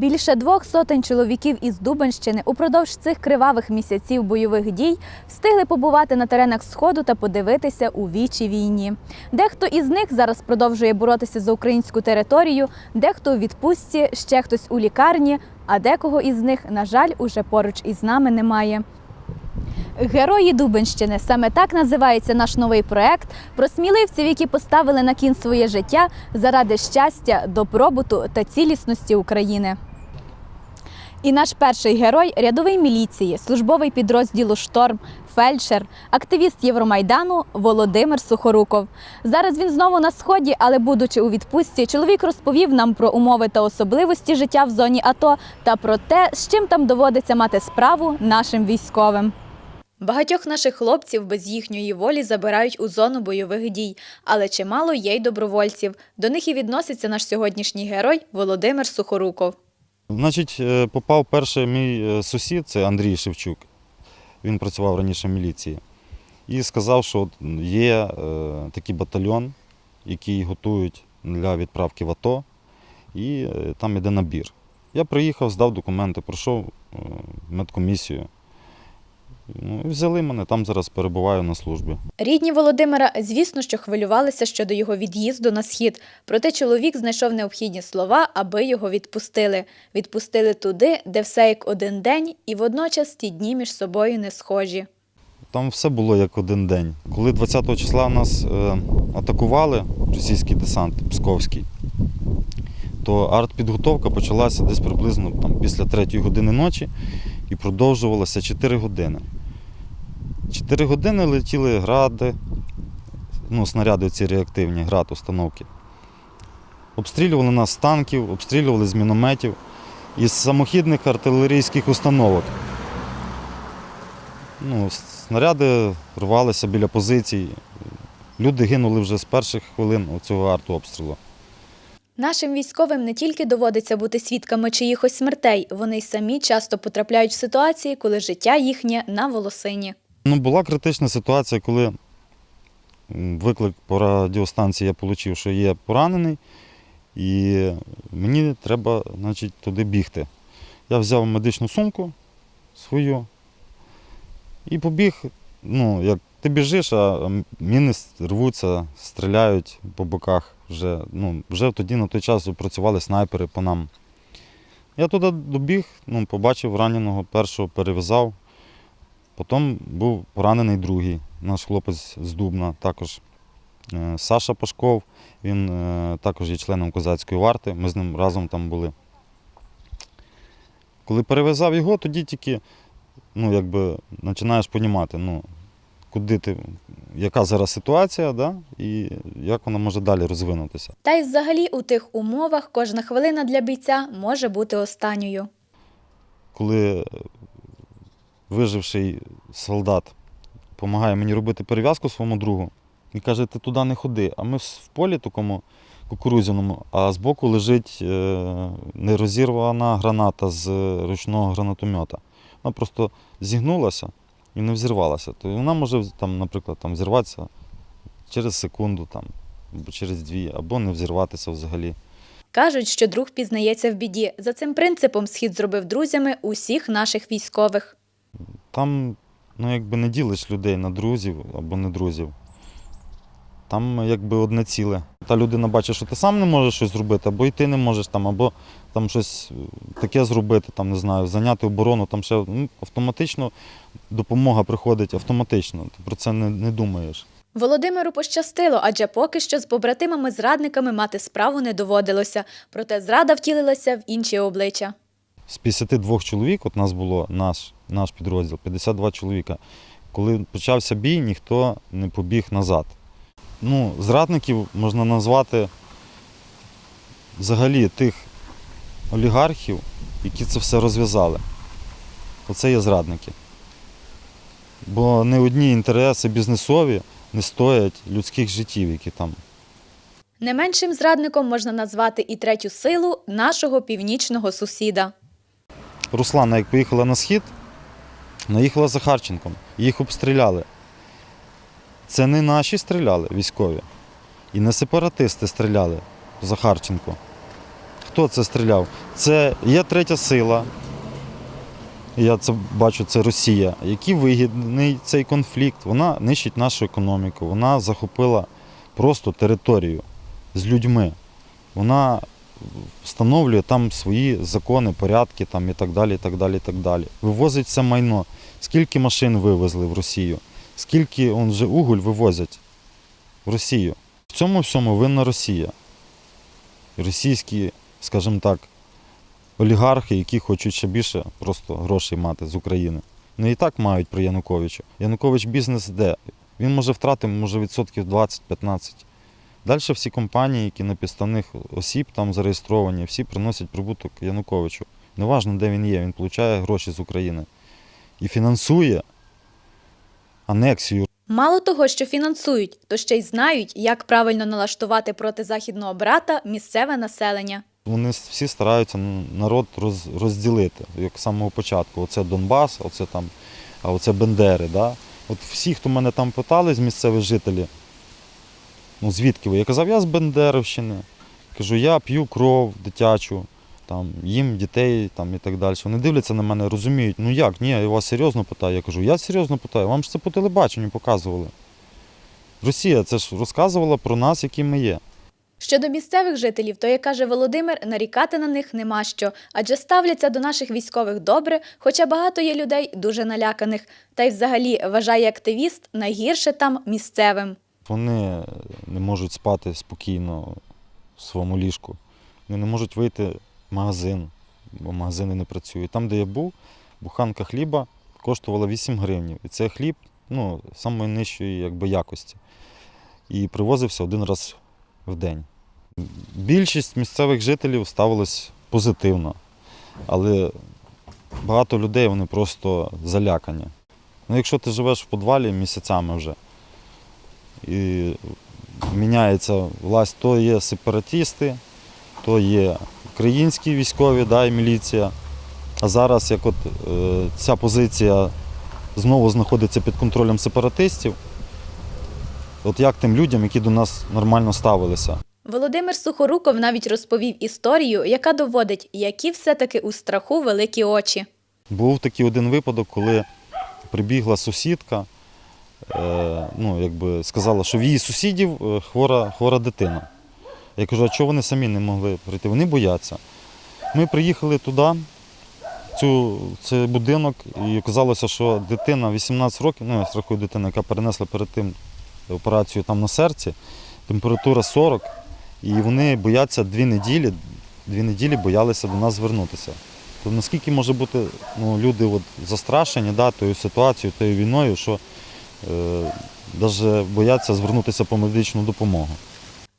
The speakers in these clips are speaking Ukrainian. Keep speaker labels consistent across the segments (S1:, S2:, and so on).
S1: Більше двох сотень чоловіків із Дубенщини упродовж цих кривавих місяців бойових дій встигли побувати на теренах сходу та подивитися у вічі війні. Дехто із них зараз продовжує боротися за українську територію, дехто у відпустці, ще хтось у лікарні, а декого із них, на жаль, уже поруч із нами немає. Герої Дубенщини саме так називається наш новий проект про сміливців, які поставили на кін своє життя заради щастя, добробуту та цілісності України. І наш перший герой рядовий міліції, службовий підрозділу Шторм, фельдшер, активіст Євромайдану Володимир Сухоруков. Зараз він знову на сході, але будучи у відпустці, чоловік розповів нам про умови та особливості життя в зоні АТО та про те, з чим там доводиться мати справу нашим військовим. Багатьох наших хлопців без їхньої волі забирають у зону бойових дій, але чимало є й добровольців. До них і відноситься наш сьогоднішній герой Володимир Сухоруков.
S2: Значить, е, попав перший мій е, сусід, це Андрій Шевчук. Він працював раніше в міліції. І сказав, що є е, такий батальйон, який готують для відправки в АТО, і там іде набір. Я приїхав, здав документи, пройшов медкомісію. Ну, взяли мене, там зараз перебуваю на службі.
S1: Рідні Володимира, звісно, що хвилювалися щодо його від'їзду на схід. Проте чоловік знайшов необхідні слова, аби його відпустили. Відпустили туди, де все як один день, і водночас ті дні між собою не схожі.
S2: Там все було як один день. Коли 20 числа нас е, атакували, російський десант Псковський, то артпідготовка почалася десь приблизно там, після 3 години ночі і продовжувалася 4 години. 4 години летіли гради, ну, снаряди ці реактивні, град установки. Обстрілювали нас з танків, обстрілювали з мінометів із самохідних артилерійських установок. Ну, снаряди рвалися біля позицій. Люди гинули вже з перших хвилин цього артобстрілу.
S1: Нашим військовим не тільки доводиться бути свідками чиїхось смертей, вони й самі часто потрапляють в ситуації, коли життя їхнє на волосині.
S2: Ну, була критична ситуація, коли виклик по радіостанції я отримав, що є поранений, і мені треба значить, туди бігти. Я взяв медичну сумку свою і побіг. Ну, як ти біжиш, а міни рвуться, стріляють по боках. Вже, ну, вже тоді на той час працювали снайпери по нам. Я туди добіг, ну, побачив раненого, першого перев'язав. Потім був поранений другий, наш хлопець з Дубна, також е, Саша Пашков, він е, також є членом козацької варти, ми з ним разом там були. Коли перев'язав його, тоді тільки ну, якби, починаєш розуміти, ну, куди ти, яка зараз ситуація, да, і як вона може далі розвинутися.
S1: Та й взагалі у тих умовах кожна хвилина для бійця може бути останньою.
S2: коли виживший солдат допомагає мені робити перев'язку своєму другу і каже, ти туди не ходи. А ми в полі такому кукурузяному, а збоку лежить е, нерозірвана граната з ручного гранатомета. Вона просто зігнулася і не взірвалася. То вона може, там, наприклад, там, взірватися через секунду там, або через дві, або не взірватися взагалі.
S1: Кажуть, що друг пізнається в біді. За цим принципом схід зробив друзями усіх наших військових.
S2: Там ну, якби не ділиш людей на друзів або не друзів. Там якби одне ціле. Та людина бачить, що ти сам не можеш щось зробити, або і ти не можеш там, або там щось е, таке зробити, там, не знаю, зайняти оборону, там ще ну, автоматично допомога приходить автоматично. Ти про це не, не думаєш.
S1: Володимиру пощастило, адже поки що з побратимами-зрадниками мати справу не доводилося. Проте зрада втілилася в інші обличчя.
S2: З 52 чоловік, от нас було наш, наш підрозділ, 52 чоловіка. Коли почався бій, ніхто не побіг назад. Ну, зрадників можна назвати взагалі тих олігархів, які це все розв'язали. Оце є зрадники. Бо не одні інтереси бізнесові не стоять людських життів, які там.
S1: Не меншим зрадником можна назвати і третю силу нашого північного сусіда.
S2: Руслана, як поїхала на схід, наїхала за Харченком, їх обстріляли. Це не наші стріляли військові. І не сепаратисти стріляли за Харченко. Хто це стріляв? Це є третя сила. Я це бачу, це Росія. Який вигідний цей конфлікт? Вона нищить нашу економіку, вона захопила просто територію з людьми. Вона встановлює там свої закони, порядки там, і так далі. і так далі, і так далі. Вивозить це майно. Скільки машин вивезли в Росію? Скільки он вже уголь вивозять в Росію? В цьому всьому винна Росія. Російські, скажімо так, олігархи, які хочуть ще більше просто грошей мати з України. Ну і так мають при Януковичу. Янукович бізнес де? Він може втратити, може, відсотків 20-15. Далі всі компанії, які на підставних осіб там зареєстровані, всі приносять прибуток Януковичу. Неважно, де він є, він отримує гроші з України і фінансує анексію
S1: Мало того, що фінансують, то ще й знають, як правильно налаштувати проти західного брата місцеве населення.
S2: Вони всі стараються народ розділити, як з самого початку. Оце Донбас, оце там, а оце Бендери. Да? От всі, хто мене там питали з місцевих жителів, ну звідки ви? Я казав, я з Бендерівщини. Кажу, я п'ю кров дитячу, там, їм дітей там, і так далі. Вони дивляться на мене, розуміють, ну як, ні, я вас серйозно питаю. Я кажу, я серйозно питаю, вам ж це по телебаченню показували. Росія це ж розказувала про нас, які ми є.
S1: Щодо місцевих жителів, то, як каже Володимир, нарікати на них нема що, адже ставляться до наших військових добре, хоча багато є людей дуже наляканих. Та й взагалі вважає активіст найгірше там місцевим.
S2: Вони не можуть спати спокійно в своєму ліжку. Вони не можуть вийти в магазин, бо магазини не працюють. Там, де я був, буханка хліба коштувала 8 гривень. І це хліб ну, самої нижчої якби, якості. І привозився один раз в день. Більшість місцевих жителів ставилась позитивно, але багато людей вони просто залякані. Ну, якщо ти живеш в підвалі місяцями вже, і міняється власть, то є сепаратисти, то є українські військові, да, і міліція. А зараз, як от е, ця позиція знову знаходиться під контролем сепаратистів, от як тим людям, які до нас нормально ставилися.
S1: Володимир Сухоруков навіть розповів історію, яка доводить, які все-таки у страху великі очі.
S2: Був такий один випадок, коли прибігла сусідка, ну, якби сказала, що в її сусідів е, хвора, хвора дитина. Я кажу, а чого вони самі не могли прийти? Вони бояться. Ми приїхали туди, в цей будинок, і оказалося, що дитина 18 років, ну я рахую дитина, яка перенесла перед тим операцію там на серці, температура 40, і вони бояться дві неділі, дві неділі боялися до нас звернутися. То наскільки може бути ну, люди от застрашені да, тою ситуацією, тою війною, що е, навіть бояться звернутися по медичну допомогу.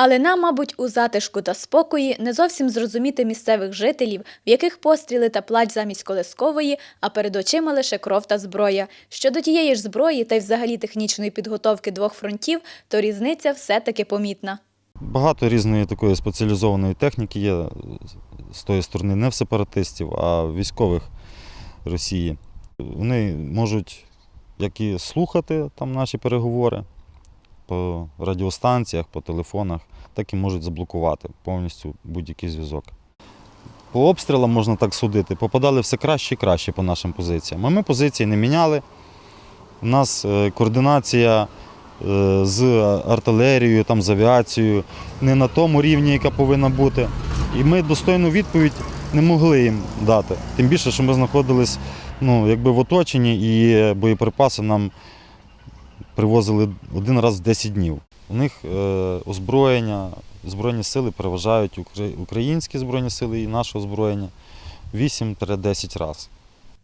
S1: Але нам, мабуть, у затишку та спокої не зовсім зрозуміти місцевих жителів, в яких постріли та плач замість колескової, а перед очима лише кров та зброя. Щодо тієї ж зброї та й взагалі технічної підготовки двох фронтів, то різниця все-таки помітна.
S2: Багато різної такої спеціалізованої техніки є з тої сторони, не в сепаратистів, а військових Росії. Вони можуть як і слухати там наші переговори по радіостанціях, по телефонах, так і можуть заблокувати повністю будь-який зв'язок. По обстрілам можна так судити, попадали все краще і краще по нашим позиціям. А ми позиції не міняли. У нас е, координація е, з артилерією, там, з авіацією не на тому рівні, яка повинна бути. І ми достойну відповідь не могли їм дати. Тим більше, що ми знаходились ну, якби в оточенні і боєприпаси нам привозили один раз в 10 днів. У них е, озброєння, збройні сили переважають українські збройні сили і наше озброєння 8-10 разів.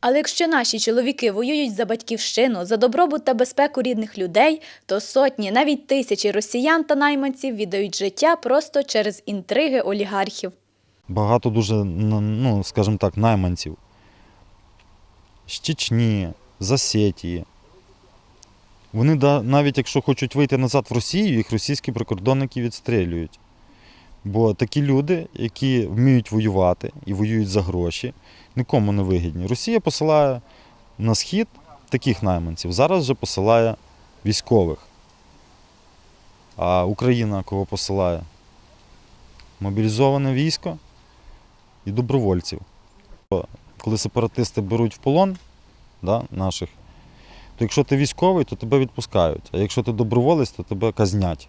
S1: Але якщо наші чоловіки воюють за батьківщину, за добробут та безпеку рідних людей, то сотні, навіть тисячі росіян та найманців віддають життя просто через інтриги олігархів.
S2: багато дуже, ну, скажімо так, найманців. З Чечні, з Осетії. Вони навіть якщо хочуть вийти назад в Росію, їх російські прикордонники відстрілюють. Бо такі люди, які вміють воювати і воюють за гроші, нікому не вигідні. Росія посилає на схід таких найманців, зараз вже посилає військових. А Україна кого посилає? Мобілізоване військо, і добровольців. Коли сепаратисти беруть в полон да, наших, то якщо ти військовий, то тебе відпускають. А якщо ти доброволець, то тебе казнять.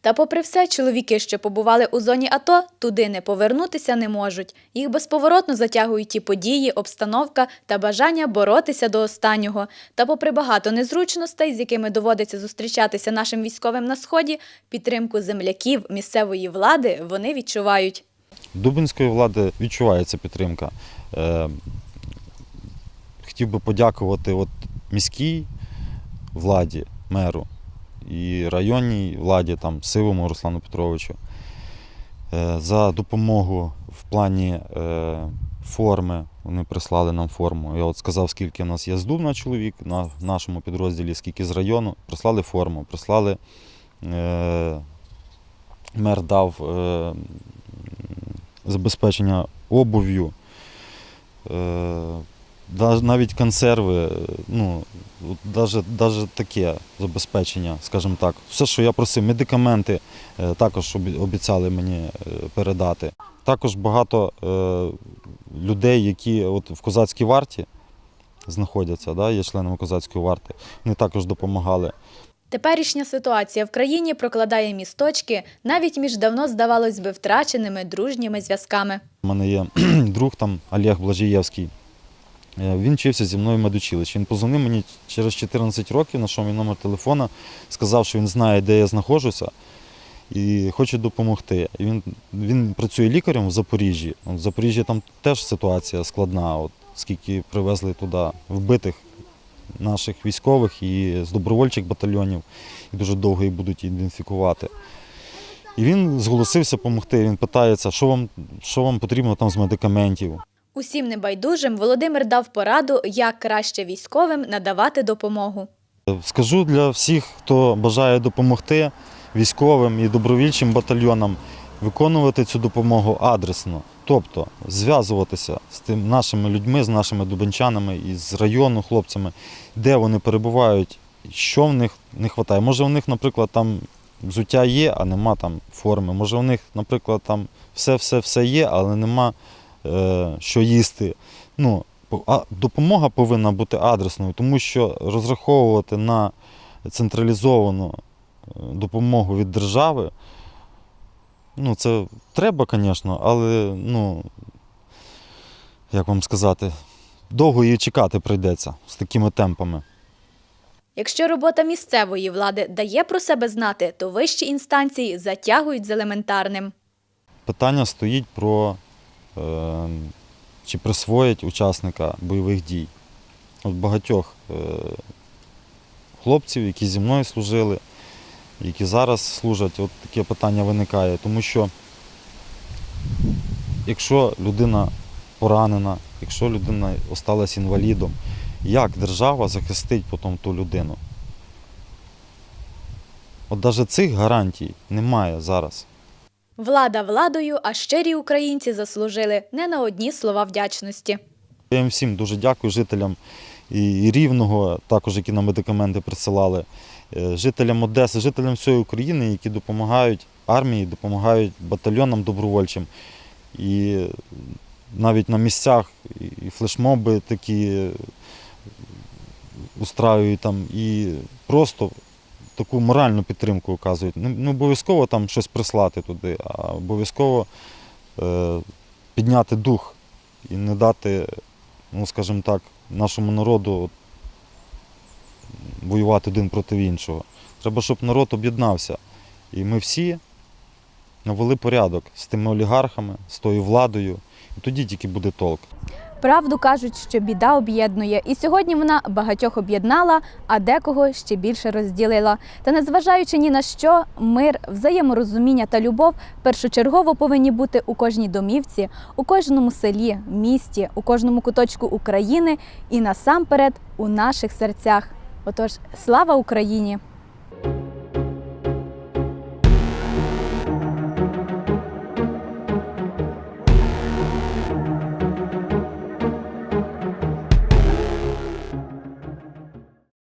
S1: Та попри все, чоловіки, що побували у зоні АТО, туди не повернутися не можуть. Їх безповоротно затягують ті події, обстановка та бажання боротися до останнього. Та попри багато незручностей, з якими доводиться зустрічатися нашим військовим на сході, підтримку земляків місцевої влади вони відчувають.
S2: Дубинської влади відчувається підтримка. Е, хотів би подякувати от міській владі, меру і районній владі, там, Сивому Руслану Петровичу, е, за допомогу в плані е, форми. Вони прислали нам форму. Я от сказав, скільки в нас є з Дубна чоловік на нашому підрозділі, скільки з району. Прислали форму, прислали. Мер дав забезпечення обув'ю, навіть консерви, е, ну, даже таке забезпечення, скажімо так. Все, що я просив, медикаменти е, також обіцяли мені е, передати. Також багато е, людей, які от в козацькій варті знаходяться, да, є членами козацької варти, вони також допомагали.
S1: Теперішня ситуація в країні прокладає місточки навіть між давно, здавалось би, втраченими дружніми зв'язками.
S2: У мене є друг там Олег Блажієвський. Е, Він вчився зі мною в медучилищі. Він позвонив мені через 14 років, знайшов мій номер телефона, сказав, що він знає, де я знаходжуся і хоче допомогти. Він, він працює лікарем в Запоріжжі. В Запоріжжі там теж ситуація складна, от, скільки привезли туди вбитих наших військових і з добровольчих батальйонів, і дуже довго їх будуть ідентифікувати. І він зголосився допомогти. Він питається, що вам, що вам потрібно там з медикаментів.
S1: Усім небайдужим Володимир дав пораду, як краще військовим надавати допомогу.
S2: Скажу для всіх, хто бажає допомогти військовим і добровільчим батальйонам виконувати цю допомогу адресно, тобто зв'язуватися з тим нашими людьми, з нашими дубенчанами і з району хлопцями, де вони перебувають, що в них не вистачає. Може, у них, наприклад, там взуття є, а нема там форми. Може, у них, наприклад, там все-все-все є, але нема е, що їсти. Ну, а допомога повинна бути адресною, тому що розраховувати на централізовану е, допомогу від держави, ну, це треба, звісно, але, ну, як вам сказати, довго її чекати прийдеться з такими темпами.
S1: Якщо робота місцевої влади дає про себе знати, то вищі інстанції затягують з елементарним.
S2: Питання стоїть про е, чи присвоять учасника бойових дій. От багатьох е, хлопців, які зі мною служили, які зараз служать, от таке питання виникає. Тому що якщо людина поранена, якщо людина осталась інвалідом, як держава захистить потім ту людину? От навіть цих гарантій немає зараз.
S1: Влада владою, а щирі українці заслужили не на одні слова вдячності.
S2: Я їм всім дуже дякую жителям і Рівного, також які нам медикаменти присилали, жителям Одеси, жителям всієї України, які допомагають армії, допомагають батальйонам добровольчим. І навіть на місцях і- флешмоби такі е, устраюють там, і просто таку моральну підтримку оказують. Не, обов'язково там щось прислати туди, а обов'язково е, підняти дух і не дати ну, скажімо так, нашому народу воювати один проти іншого. Треба, щоб народ об'єднався. І ми всі навели порядок з тими олігархами, з тою владою. І тоді тільки буде толк.
S1: Правду кажуть, що біда об'єднує, і сьогодні вона багатьох об'єднала, а декого ще більше розділила. Та незважаючи ні на що, мир, взаєморозуміння та любов першочергово повинні бути у кожній домівці, у кожному селі, місті, у кожному куточку України і насамперед у наших серцях. Отож, слава Україні!